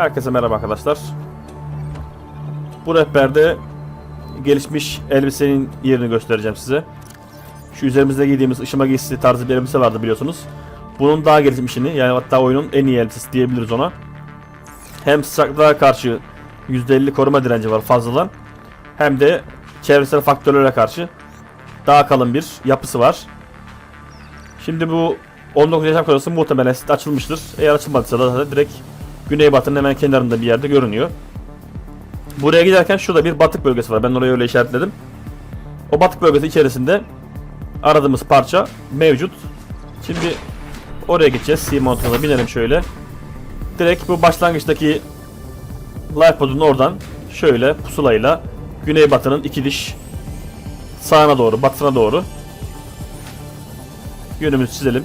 Herkese merhaba arkadaşlar. Bu rehberde gelişmiş elbisenin yerini göstereceğim size. Şu üzerimizde giydiğimiz ışıma giysisi tarzı bir elbise vardı biliyorsunuz. Bunun daha gelişmişini yani hatta oyunun en iyi elbisesi diyebiliriz ona. Hem sıcaklığa karşı %50 koruma direnci var fazladan. Hem de çevresel faktörlere karşı daha kalın bir yapısı var. Şimdi bu 19 yaşam kodası muhtemelen açılmıştır. Eğer açılmadıysa da direkt Güneybatı'nın hemen kenarında bir yerde görünüyor. Buraya giderken şurada bir batık bölgesi var. Ben orayı öyle işaretledim. O batık bölgesi içerisinde aradığımız parça mevcut. Şimdi oraya gideceğiz. Sea Mountain'a binelim şöyle. Direkt bu başlangıçtaki life pod'un oradan şöyle pusulayla Güneybatı'nın iki diş sağına doğru, batısına doğru yönümüzü çizelim.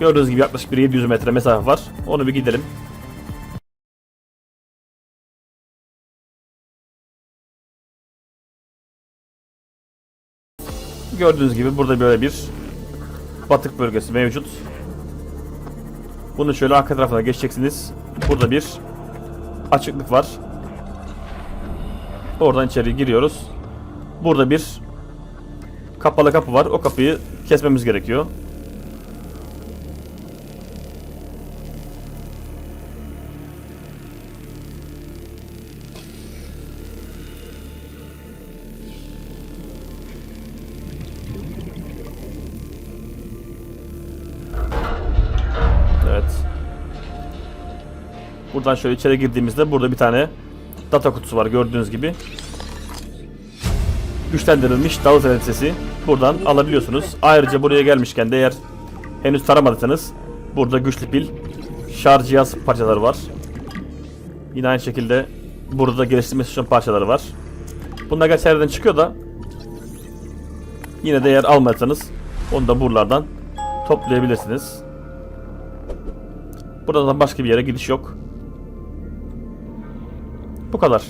Gördüğünüz gibi yaklaşık bir 700 metre mesafe var. Onu bir gidelim. Gördüğünüz gibi burada böyle bir batık bölgesi mevcut. Bunu şöyle arka tarafına geçeceksiniz. Burada bir açıklık var. Oradan içeri giriyoruz. Burada bir kapalı kapı var. O kapıyı kesmemiz gerekiyor. Buradan şöyle içeri girdiğimizde burada bir tane data kutusu var gördüğünüz gibi. Güçlendirilmiş Davut elbisesi buradan alabiliyorsunuz. Ayrıca buraya gelmişken de eğer henüz taramadıysanız burada güçlü pil şarj cihaz parçaları var. Yine aynı şekilde burada geliştirme için parçaları var. Bunlar gerçi yerden çıkıyor da yine de eğer almadıysanız onu da buralardan toplayabilirsiniz. Buradan başka bir yere gidiş yok. Bu kadar.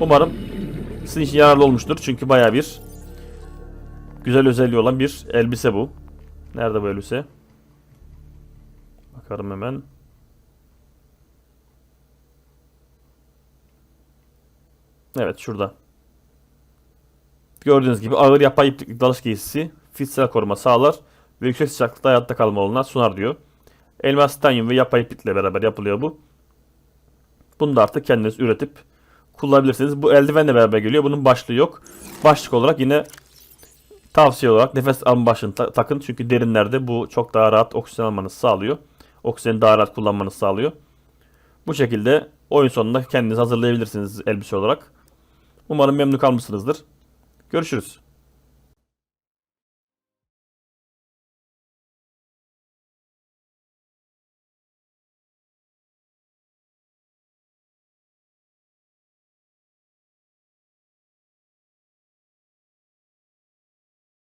Umarım sizin için yararlı olmuştur. Çünkü baya bir güzel özelliği olan bir elbise bu. Nerede bu elbise? Bakarım hemen. Evet şurada. Gördüğünüz gibi ağır yapay iplikli dalış giysisi fiziksel koruma sağlar ve yüksek sıcaklıkta hayatta kalma olanağı sunar diyor. Elmas titanyum ve yapay iple beraber yapılıyor bu. Bunu da artık kendiniz üretip kullanabilirsiniz. Bu eldivenle beraber geliyor. Bunun başlığı yok. Başlık olarak yine tavsiye olarak nefes alma başlığını ta- takın. Çünkü derinlerde bu çok daha rahat oksijen almanızı sağlıyor. Oksijeni daha rahat kullanmanızı sağlıyor. Bu şekilde oyun sonunda kendiniz hazırlayabilirsiniz elbise olarak. Umarım memnun kalmışsınızdır. Görüşürüz.